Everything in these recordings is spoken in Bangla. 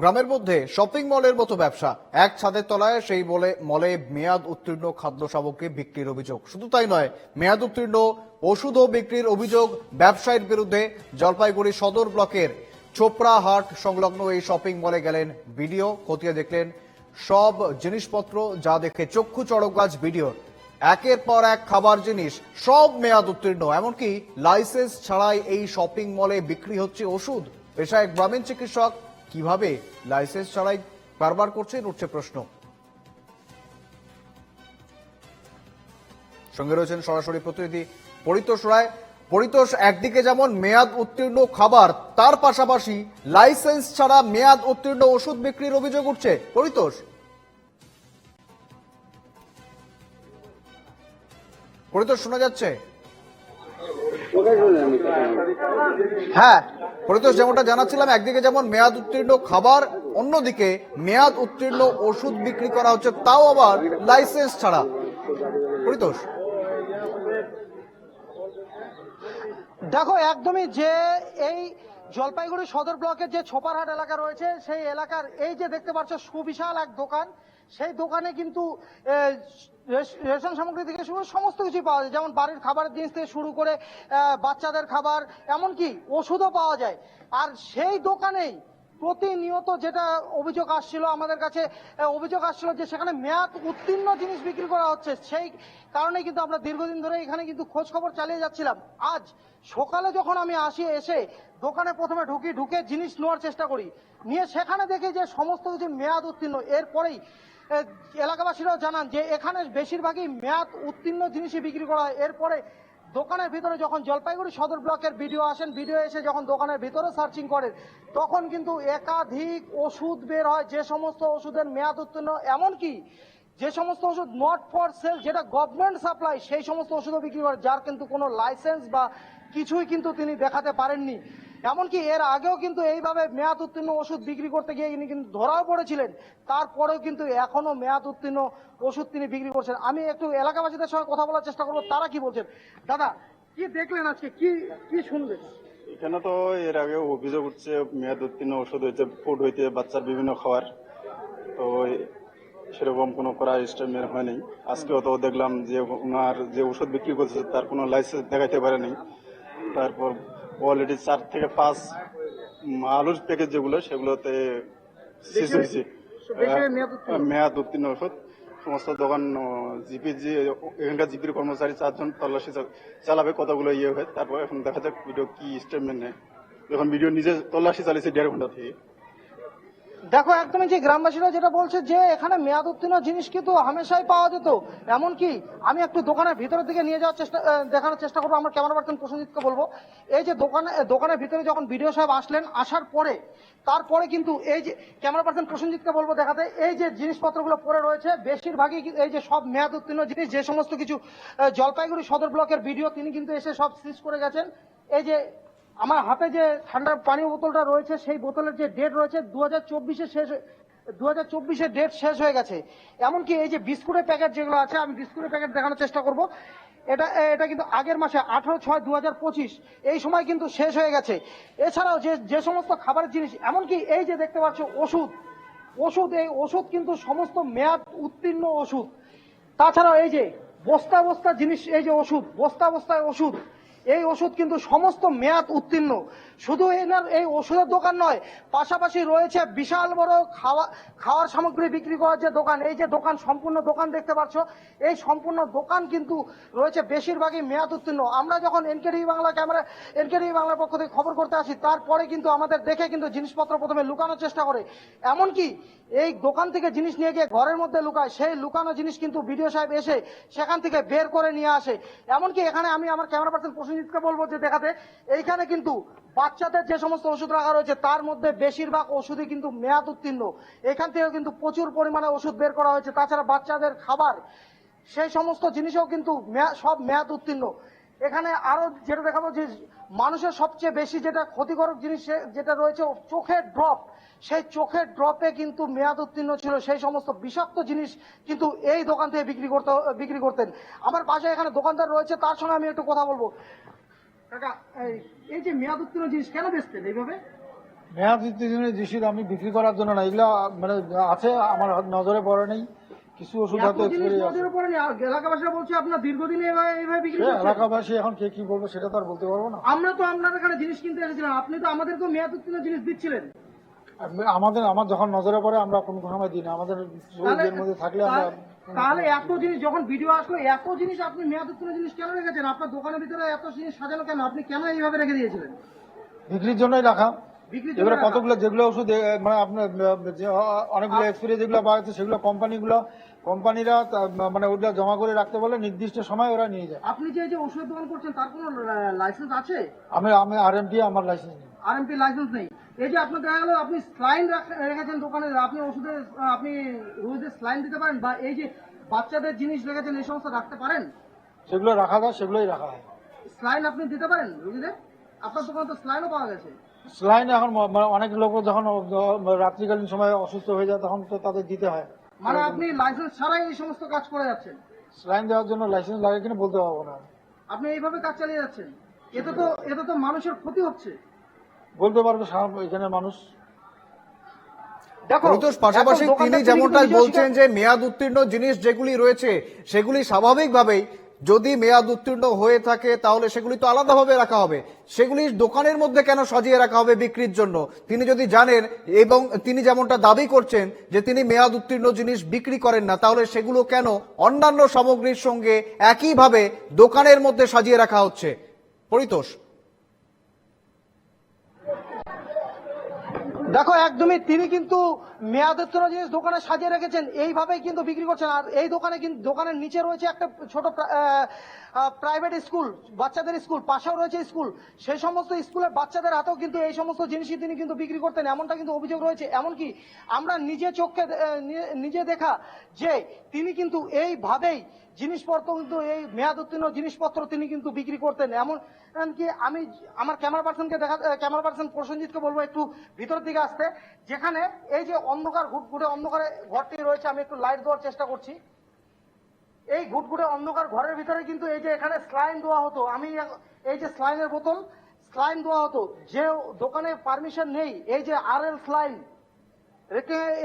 গ্রামের মধ্যে শপিং মলের মতো ব্যবসা। এক ছাদের তলায় সেই বলে মলে মেয়াদ উত্তীর্ণ খাদ্য সামগ্রী বিক্রির অভিযোগ। শুধু তাই নয়, মেয়াদ উত্তীর্ণ ওষুধও বিক্রির অভিযোগ ব্যবসায়ীর বিরুদ্ধে জলপাইগুড়ি সদর ব্লকের চোপড়া হাট সংলগ্ন এই শপিং মলে গেলেন ভিডিও খতিয়ে দেখলেন সব জিনিসপত্র যা দেখে চক্ষু চড়ক গাছ ভিডিও একের পর এক খাবার জিনিস, সব মেয়াদ উত্তীর্ণ। এমনকি লাইসেন্স ছাড়াই এই শপিং মলে বিক্রি হচ্ছে ওষুধ। পেশায় গ্রামীণ চিকিৎসক কীভাবে লাইসেন্স ছাড়াই কারবার করছেন, উঠছে প্রশ্ন। সঙ্গে রয়েছেন সরাসরি প্রতিনিধি পরিতোষ রায়। পরিতোষ, একদিকে যেমন মেয়াদ উত্তীর্ণ খাবার, তার পাশাপাশি লাইসেন্স ছাড়া মেয়াদ উত্তীর্ণ ওষুধ বিক্রির অভিযোগ উঠছে। পরিতোষ? পরিতোষ, শোনা যাচ্ছে। হ্যাঁ পরিতোষ যেমনটা জানাচ্ছিলাম, একদিকে যেমন মেয়াদ উত্তীর্ণ খাবার, অন্যদিকে মেয়াদ উত্তীর্ণ ওষুধ বিক্রি করা হচ্ছে, তাও আবার লাইসেন্স ছাড়া। পরিতোষ দেখো, একদমই যে এই জলপাইগুড়ি সদর ব্লকের যে ছোপারহাট এলাকা রয়েছে, সেই এলাকার এই যে দেখতে পাচ্ছ, সুবিশাল এক দোকান। সেই দোকানে কিন্তু রেশন সামগ্রী থেকে শুরু সমস্ত কিছু পাওয়া যায়। যেমন বাড়ির খাবারের জিনিস থেকে শুরু করে বাচ্চাদের খাবার, এমনকি ওষুধও পাওয়া যায়। আর সেই দোকানেই প্রতিনিয়ত যেটা অভিযোগ আসছিল আমাদের কাছে অভিযোগ আসছিল যে সেখানে মেয়াদ উত্তীর্ণ জিনিস বিক্রি করা হচ্ছে। সেই কারণে কিন্তু আমরা দীর্ঘদিন ধরে এখানে কিন্তু খোঁজ খবর চালিয়ে যাচ্ছিলাম। আজ সকালে যখন আমি আসি, এসে দোকানে প্রথমে ঢুকি, ঢুকে জিনিস নেওয়ার চেষ্টা করি। নিয়ে সেখানে দেখি যে সমস্ত কিছু মেয়াদ উত্তীর্ণ। এরপরেই এলাকাবাসীরাও জানান যে এখানে বেশিরভাগই মেয়াদ উত্তীর্ণ জিনিসই বিক্রি করা হয়। এরপরে দোকানের ভিতরে যখন জলপাইগুড়ি সদর ব্লকের ভিডিও আসেন, ভিডিও এসে যখন দোকানের ভিতরে সার্চিং করেন, তখন কিন্তু একাধিক ওষুধ বের হয়, যে সমস্ত ওষুধের মেয়াদ উত্তীর্ণ, এমনকি যে সমস্ত ওষুধ নট ফর সেল যেটা গভর্নমেন্ট সাপ্লাই সেই সমস্ত ওষুধও বিক্রি করে, যার কিন্তু কোনো লাইসেন্স বা কিছুই কিন্তু তিনি দেখাতে পারেননি। এমনকি এর আগেও কিন্তু এইভাবে মেয়াদ উত্তীর্ণ ওষুধ বিক্রি করতে গিয়ে তিনি কিন্তু ধরাও পড়েছিলেন। তারপরেও কিন্তু এখনও মেয়াদ উত্তীর্ণ ওষুধ তিনি বিক্রি করছেন। আমি একটু এলাকাবাসীদের সঙ্গে কথা বলার চেষ্টা করব, তারা কি বলছেন? দাদা, কি দেখলেন আজকে? কি কি শুনলেন? এখানে তো এর আগে অভিযোগ উঠছে, মেয়াদ উত্তীর্ণ ওষুধ হইতে, ফুড হইতে, বাচ্চার বিভিন্ন খাবার তো সেরকম কোনো করা স্টেমের হয়নি। আজকেও তো দেখলাম যে ওনার যে ওষুধ বিক্রি করছে, তার কোনো লাইসেন্স দেখাইতে পারেনি। তারপর অলরেডি চার থেকে পাঁচ আলুর প্যাকেজ যেগুলো সেগুলোতে শেষ হয়েছে। মেয়াদ উত্তীর্ণ। ওষুধ সমস্ত দোকান জিপি জি এখানকার জিপির কর্মচারী চারজন তল্লাশি চালাবে কতগুলো ইয়ে হয় তারপর এখন দেখা যাক ভিডিও কি স্টেটমেন্ট নেয়। এখন ভিডিও নিজে তল্লাশি চালিয়েছে দেড় ঘণ্টা থেকে। দেখো, একদমই যে গ্রামবাসীরা যেটা বলছে যে, এখানে মেয়াদ উত্তীর্ণ জিনিস কিন্তু হামেশাই পাওয়া যেত। এমনকি আমি একটু দোকানের ভিতরের দিকে নিয়ে যাওয়ার চেষ্টা দেখানোর চেষ্টা করব। আমার ক্যামেরা পার্সন প্রসেনজিৎকে বলব। এই যে দোকানে দোকানের ভিতরে যখন ভিডিও সাহেব আসলেন, আসার পরে, তারপরে কিন্তু এই যে, ক্যামেরা পার্সন প্রসেনজিৎকে বলব দেখাতে, এই যে জিনিসপত্রগুলো পড়ে রয়েছে, বেশিরভাগই এই যে সব মেয়াদ উত্তীর্ণ জিনিস, যে সমস্ত কিছু জলপাইগুড়ি সদর ব্লকের ভিডিও তিনি কিন্তু এসে সব সিজ করে গেছেন। এই যে আমার হাতে যে ঠান্ডার পানীয় বোতলটা রয়েছে, সেই বোতলের যে ডেট রয়েছে দু হাজার চব্বিশে শেষ দু হাজার চব্বিশের ডেট শেষ হয়ে গেছে। এমনকি এই যে বিস্কুটের প্যাকেট যেগুলো আছে, আমি বিস্কুটের প্যাকেট দেখানোর চেষ্টা করব। এটা এটা কিন্তু আগের মাসে আঠারো ছয় দু এই সময় কিন্তু শেষ হয়ে গেছে। এছাড়াও যে যে সমস্ত খাবারের জিনিস, এমনকি এই যে দেখতে পাচ্ছ ওষুধ ওষুধ, এই ওষুধ কিন্তু সমস্ত মেয়াদ উত্তীর্ণ ওষুধ। তাছাড়াও এই যে বস্তা বস্তা জিনিস, এই যে ওষুধ, বস্তা বস্তায় ওষুধ এই ওষুধ কিন্তু সমস্ত মেয়াদ উত্তীর্ণ। শুধু এনার এই ওষুধের দোকান নয়, পাশাপাশি রয়েছে বিশাল বড় খাওয়া, খাওয়ার সামগ্রী বিক্রি করার যে দোকান, এই যে দোকান, সম্পূর্ণ দোকান দেখতে পাচ্ছ, এই সম্পূর্ণ দোকান কিন্তু রয়েছে বেশিরভাগই মেয়াদ উত্তীর্ণ। আমরা যখন এনকেডি বাংলা ক্যামেরা এনকেডি বাংলার পক্ষ থেকে খবর করতে আসি, তারপরে কিন্তু আমাদের দেখে কিন্তু জিনিসপত্র প্রথমে লুকানোর চেষ্টা করে। এমনকি এই দোকান থেকে জিনিস নিয়ে গিয়ে ঘরের মধ্যে লুকায়, সেই লুকানো জিনিস কিন্তু বিডিও সাহেব এসে সেখান থেকে বের করে নিয়ে আসে। এমনকি এখানে আমি আমার ক্যামেরা পার্সন প্রসেনজিৎকে বলব যে দেখাতে, এইখানে কিন্তু বাচ্চাদের যে সমস্ত ওষুধ রাখা রয়েছে, তার মধ্যে বেশিরভাগ ওষুধই কিন্তু মেয়াদ উত্তীর্ণ। এখান থেকেও কিন্তু প্রচুর পরিমাণে ওষুধ বের করা হয়েছে। তাছাড়া বাচ্চাদের খাবার, সেই সমস্ত জিনিসও কিন্তু সব মেয়াদ উত্তীর্ণ। এখানে আরও যেটা দেখাবো যে মানুষের সবচেয়ে বেশি যেটা ক্ষতিকারক জিনিস যেটা রয়েছে চোখের ড্রপ সেই চোখের ড্রপে কিন্তু মেয়াদ উত্তীর্ণ ছিল সেই সমস্ত বিষাক্ত জিনিস কিন্তু এই দোকান থেকে বিক্রি করতে বিক্রি করতেন। আমার পাশে এখানে দোকানদার রয়েছে তার সঙ্গে আমি একটু কথা বলব। কাকা এই- যে মেয়াদ উত্তীর্ণ জিনিস কেন বেচতেন এইভাবে? মেয়াদ উত্তীর্ণের জিনিস আমি বিক্রি করার জন্য না এগুলা মানে আছে আমার নজরে পড়ে নেই। কিছু ওষুধ এলাকাবাসীরা বলছে আপনার দীর্ঘদিন এইভাবে বিক্রি সে এলাকাবাসী এখন কে কি বলব সেটা তো আর বলতে পারব না। আমরা তো আপনার এখানে জিনিস কিনতে এসেছিলাম আপনি তো আমাদেরকেও মেয়াদ উত্তীর্ণ জিনিস দিচ্ছিলেন। আমাদের আমার যখন নজরে পড়ে আমরা কোনো সময় দিই না। আমাদের মধ্যে থাকলে আমরা তাহলে এত জিনিস যখন ভিডিও আসলো এত জিনিস আপনি মেয়াদ উত্তীর্ণ জিনিস কেন রেখেছেন? আপনার দোকানের ভিতরে এত জিনিস সাজানো কেন? আপনি কেন এইভাবে রেখে দিয়েছিলেন? বিক্রির জন্যই রাখা। এবারে কতগুলো যেগুলো ওষুধ মানে আপনার যে অনেকগুলো এক্সপিরি যেগুলো পাওয়া সেগুলো কোম্পানিগুলো কোম্পানিরা মানে ওগুলো জমা করে রাখতে বলে নির্দিষ্ট সময় ওরা নিয়ে যায়। আপনি যে যে ওষুধ দোকান করছেন তার কোনো লাইসেন্স আছে? আমি আমি আর এম আমার লাইসেন্স নেই। আরএমপি লাইসেন্স নেই। এই যে আপনার দেখা গেল আপনি স্লাইন রেখেছেন দোকানে আপনি ওষুধে আপনি রোগীদের স্লাইন দিতে পারেন বা এই যে বাচ্চাদের জিনিস রেখেছেন এই সমস্ত রাখতে পারেন? সেগুলো রাখা যায় সেগুলোই রাখা হয়। স্লাইন আপনি দিতে পারেন রোগীদের? আপনার দোকানে তো স্লাইনও পাওয়া গেছে। স্লাইন এখন মানে অনেক লোক যখন রাত্রিকালীন সময় অসুস্থ হয়ে যায় তখন তো তাদের দিতে হয়। মানে আপনি লাইসেন্স ছাড়াই এই সমস্ত কাজ করে যাচ্ছেন? স্লাইন দেওয়ার জন্য লাইসেন্স লাগে কিনা বলতে পারব না। আপনি এইভাবে কাজ চালিয়ে যাচ্ছেন। এতে তো এতে তো মানুষের ক্ষতি হচ্ছে। বলতে পারবে এখানে মানুষ পরিতোষ পাশাপাশি তিনি দোকানদার যেমনটা বলছেন যে মেয়াদ উত্তীর্ণ জিনিস যেগুলি রয়েছে সেগুলি স্বাভাবিকভাবেই যদি মেয়াদ উত্তীর্ণ হয়ে থাকে তাহলে সেগুলি তো আলাদাভাবে রাখা হবে। সেগুলি দোকানের মধ্যে কেন সাজিয়ে রাখা হবে বিক্রির জন্য? তিনি যদি জানেন এবং তিনি যেমনটা দাবি করছেন যে তিনি মেয়াদ উত্তীর্ণ জিনিস বিক্রি করেন না তাহলে সেগুলো কেন অন্যান্য সামগ্রীর সঙ্গে একইভাবে দোকানের মধ্যে সাজিয়ে রাখা হচ্ছে? পরিতোষ। দেখো একদমই তিনি কিন্তু মেয়াদোত্তর জিনিস দোকানে সাজিয়ে রেখেছেন এইভাবেই কিন্তু বিক্রি করছেন। আর এই দোকানে কিন্তু দোকানের নিচে রয়েছে একটা ছোট প্রাইভেট স্কুল বাচ্চাদের স্কুল পাশেও রয়েছে স্কুল সেই সমস্ত স্কুলের বাচ্চাদের হাতেও কিন্তু এই সমস্ত জিনিসই তিনি কিন্তু বিক্রি করতেন এমনটা কিন্তু অভিযোগ রয়েছে। এমনকি আমরা নিজে চোখে আহ, নি- নিজে দেখা যে তিনি কিন্তু এইভাবেই জিনিসপত্র কিন্তু এই মেয়াদ উত্তীর্ণ জিনিসপত্র তিনি কিন্তু বিক্রি করতেন। এমন এমনকি আমি আমার ক্যামেরা পার্সনকে দেখা ক্যামেরা পার্সন প্রসেনজিৎকে বলব একটু ভিতর দিকে আসতে। যেখানে এই যে অন্ধকার ঘুটঘুটে অন্ধকারে ঘরটি রয়েছে, আমি একটু লাইট দেওয়ার চেষ্টা করছি। এই ঘুটঘুটে অন্ধকার ঘরের ভিতরে কিন্তু এই যে এখানে স্লাইন দেওয়া হতো, আমি এই যে স্লাইনের বোতল স্লাইন দেওয়া হতো, যে দোকানে পারমিশন নেই, এই যে আর এল স্লাইন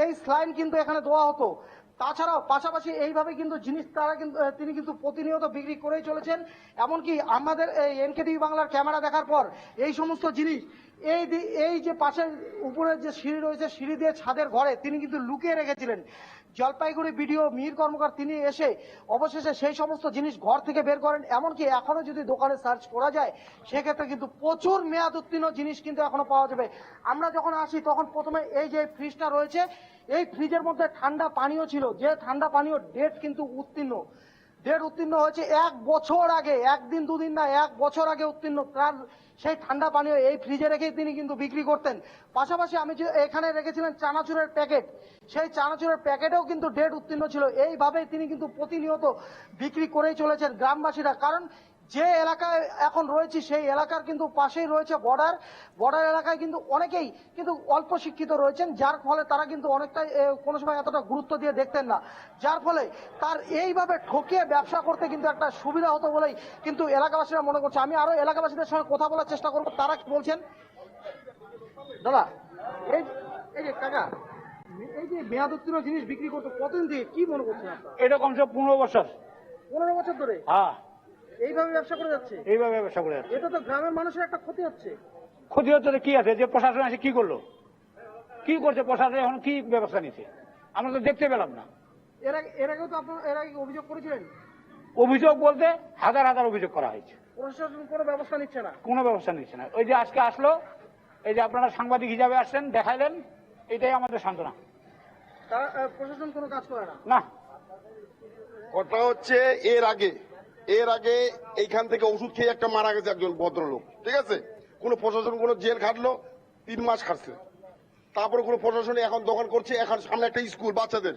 এই স্লাইন কিন্তু এখানে দেওয়া হতো। তাছাড়াও পাশাপাশি এইভাবে কিন্তু জিনিস তারা কিন্তু তিনি কিন্তু প্রতিনিয়ত বিক্রি করেই চলেছেন। এমনকি আমাদের এই এনকেটিভি বাংলার ক্যামেরা দেখার পর এই সমস্ত জিনিস এই এই যে পাশের উপরে যে সিঁড়ি রয়েছে, সিঁড়ি দিয়ে ছাদের ঘরে তিনি কিন্তু লুকিয়ে রেখেছিলেন। জলপাইগুড়ি বিডিও মিহির কর্মকার, তিনি এসে অবশেষে সেই সমস্ত জিনিস ঘর থেকে বের করেন। এমনকি এখনও যদি দোকানে সার্চ করা যায়, সেক্ষেত্রে কিন্তু প্রচুর মেয়াদ উত্তীর্ণ জিনিস কিন্তু এখনও পাওয়া যাবে। আমরা যখন আসি, তখন প্রথমে এই যে ফ্রিজটা রয়েছে, এই ফ্রিজের মধ্যে ঠান্ডা পানীয় ছিল। যে ঠান্ডা পানীয় ডেট কিন্তু উত্তীর্ণ। ডেট উত্তীর্ণ হয়েছে এক বছর আগে, একদিন দুদিন না, এক বছর আগে উত্তীর্ণ। তার সেই ঠান্ডা পানীয় এই ফ্রিজে রেখেই তিনি কিন্তু বিক্রি করতেন। পাশাপাশি আমি যে এখানে রেখেছিলেন চানাচুরের প্যাকেট সেই চানাচুরের প্যাকেটেও কিন্তু ডেট উত্তীর্ণ ছিল। এইভাবেই তিনি কিন্তু প্রতিনিয়ত বিক্রি করেই চলেছেন গ্রামবাসীরা। কারণ যে এলাকায় এখন রয়েছে সেই এলাকার কিন্তু পাশেই রয়েছে বর্ডার বর্ডার এলাকায় কিন্তু অনেকেই কিন্তু অল্প শিক্ষিত রয়েছেন যার ফলে তারা কিন্তু অনেকটাই কোনো সময় এতটা গুরুত্ব দিয়ে দেখতেন না। যার ফলে তার এইভাবে ঠকিয়ে ব্যবসা করতে কিন্তু একটা সুবিধা হতো বলেই কিন্তু এলাকাবাসীরা মনে করছে। আমি আরও এলাকাবাসীদের সঙ্গে কথা বলার চেষ্টা করব তারা কি বলছেন? দাদা এই এই যে কাকা এই যে মেয়াদত্তীর্ণ জিনিস বিক্রি করতো কতদিন থেকে কি মনে করছেন এটা কমসে কম পনেরো বছর। পনেরো বছর ধরে? হ্যাঁ। এইভাবে ব্যবসা করে যাচ্ছে? এইভাবে ব্যবসা করে যাচ্ছে। এটা তো গ্রামের মানুষের একটা ক্ষতি হচ্ছে। ক্ষতি হচ্ছে কি আছে? যে প্রশাসন এসে কি করল? কি করছে প্রশাসন? এখন কি ব্যবস্থা নিচ্ছে আমরা তো দেখতে পেলাম না। এর আগে এর আগেও তো আপনার এর আগে অভিযোগ করেছিলেন? অভিযোগ বলতে হাজার হাজার অভিযোগ করা হয়েছে। প্রশাসন কোনো ব্যবস্থা নিচ্ছে না। কোনো ব্যবস্থা নিচ্ছে না। ওই যে আজকে আসলো এই যে আপনারা সাংবাদিক হিসাবে আসছেন দেখাইলেন এটাই আমাদের সান্ত্বনা। তারা প্রশাসন কোনো কাজ করে না? না। কথা হচ্ছে এর আগে। এর আগে এইখান থেকে ওষুধ খেয়ে একটা মারা গেছে একজন ভদ্রলোক, ঠিক আছে? কোনো প্রশাসন, কোনো জেল খাটলো, তিন মাস খাটছে। তারপরে কোনো প্রশাসন এখন দোকান করছে, এখন সামনে একটা স্কুল বাচ্চাদের।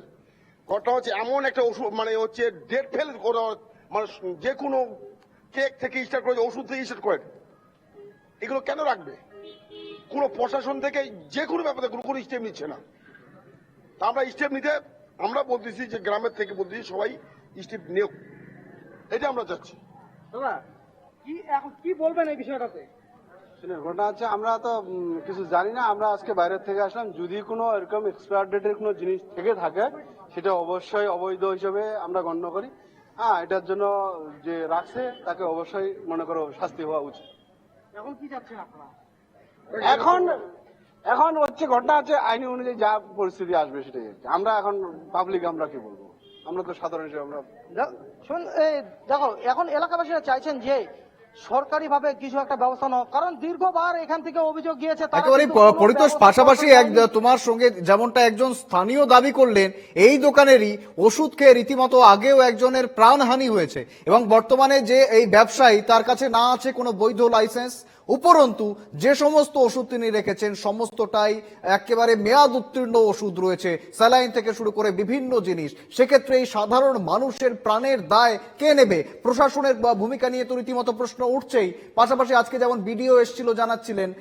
কথা হচ্ছে এমন একটা ওষুধ মানে হচ্ছে ডেট ফেল মানে যে কোনো কেক থেকে স্টার্ট করে ওষুধ থেকে স্টার্ট করে, এগুলো কেন রাখবে? কোনো প্রশাসন থেকে যে কোনো ব্যাপারে কোনো কোনো স্টেপ নিচ্ছে না। তা আমরা স্টেপ নিতে, আমরা বলতেছি যে গ্রামের থেকে বলতেছি সবাই স্টেপ নিয়োগ। এটা আমরা চাচ্ছি কি এখন কি বলবেন এই বিষয়টাতে? শুনুন ঘটনা হচ্ছে আমরা তো কিছু জানি না আমরা আজকে বাইরের থেকে আসলাম। যদি কোনো এরকম এক্সপায়ার ডেটের কোনো জিনিস থেকে থাকে সেটা অবশ্যই অবৈধ হিসেবে আমরা গণ্য করি। হ্যাঁ এটার জন্য যে রাখছে তাকে অবশ্যই মনে করো শাস্তি হওয়া উচিত। এখন কি চাচ্ছেন আপনারা? এখন এখন হচ্ছে ঘটনা হচ্ছে আইনি অনুযায়ী যা পরিস্থিতি আসবে সেটাই আমরা এখন পাবলিক আমরা কি বলব? আমরা তো সাধারণ হিসেবে আমরা শুন এই দেখো এখন এলাকাবাসীরা চাইছেন যে সরকারি ভাবে কিছু একটা ব্যবস্থা নেওয়া কারণ দীর্ঘবার এখান থেকে অভিযোগ গিয়েছে একেবারে পরিতোষ পাশাপাশি এক তোমার সঙ্গে যেমনটা একজন স্থানীয় দাবি করলেন এই দোকানেরই ওষুধ খেয়ে রীতিমতো আগেও একজনের প্রাণহানি হয়েছে। এবং বর্তমানে যে এই ব্যবসায়ী তার কাছে না আছে কোনো বৈধ লাইসেন্স উপরন্তু, যে সমস্ত ওষুধ তিনি রেখেছেন, সমস্তটাই একেবারে মেয়াদ উত্তীর্ণ ওষুধ রয়েছে, স্যালাইন থেকে শুরু করে বিভিন্ন জিনিস। সেক্ষেত্রে এই সাধারণ মানুষের প্রাণের দায় কে নেবে? প্রশাসনের ভূমিকা নিয়ে তো রীতিমতো প্রশ্ন উঠছেই। পাশাপাশি আজকে যেমন বিডিও এসেছিল, জানাচ্ছিলেন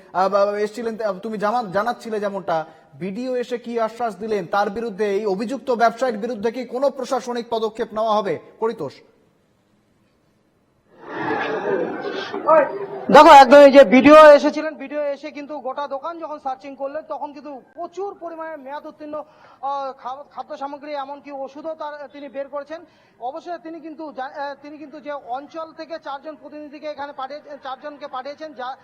এসেছিলেন তুমি জানা- জানাচ্ছিলে যেমনটা, বিডিও এসে কি আশ্বাস দিলেন? তার বিরুদ্ধে এই অভিযুক্ত ব্যবসায়ীর বিরুদ্ধে কি কোনো প্রশাসনিক পদক্ষেপ নেওয়া হবে? পরিতোষ দেখো, একদম এই যে ভিডিও এসেছিলেন ভিডিও এসে কিন্তু গোটা দোকান যখন সার্চিং করলেন, তখন কিন্তু প্রচুর পরিমাণে মেয়াদ উত্তীর্ণ খাদ্য সামগ্রী এমনকি ওষুধও তার, তিনি বের করেছেন। অবশ্যই তিনি কিন্তু তিনি কিন্তু যে অঞ্চল থেকে চারজন প্রতিনিধিকে এখানে পাঠিয়ে, চারজনকে পাঠিয়েছেন, যা-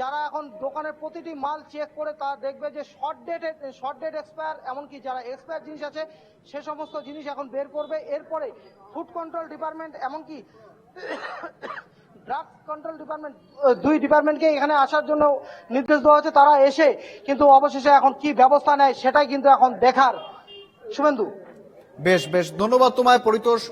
যারা এখন দোকানের প্রতিটি মাল চেক করে তা দেখবে যে short date short date expire এমনকি যারা এক্সপায়ার জিনিস আছে, সে সমস্ত জিনিস এখন বের করবে। এরপরে ফুড কন্ট্রোল ডিপার্টমেন্ট এমনকি ড্রাগস কন্ট্রোল ডিপার্টমেন্ট দুই ডিপার্টমেন্টকে এখানে আসার জন্য নির্দেশ দেওয়া হয়েছে, তারা এসে কিন্তু অবশেষে এখন কি ব্যবস্থা নেয় সেটাই কিন্তু এখন দেখার। শুভেন্দু? বেশ বেশ, ধন্যবাদ তোমায়, পরিতোষ।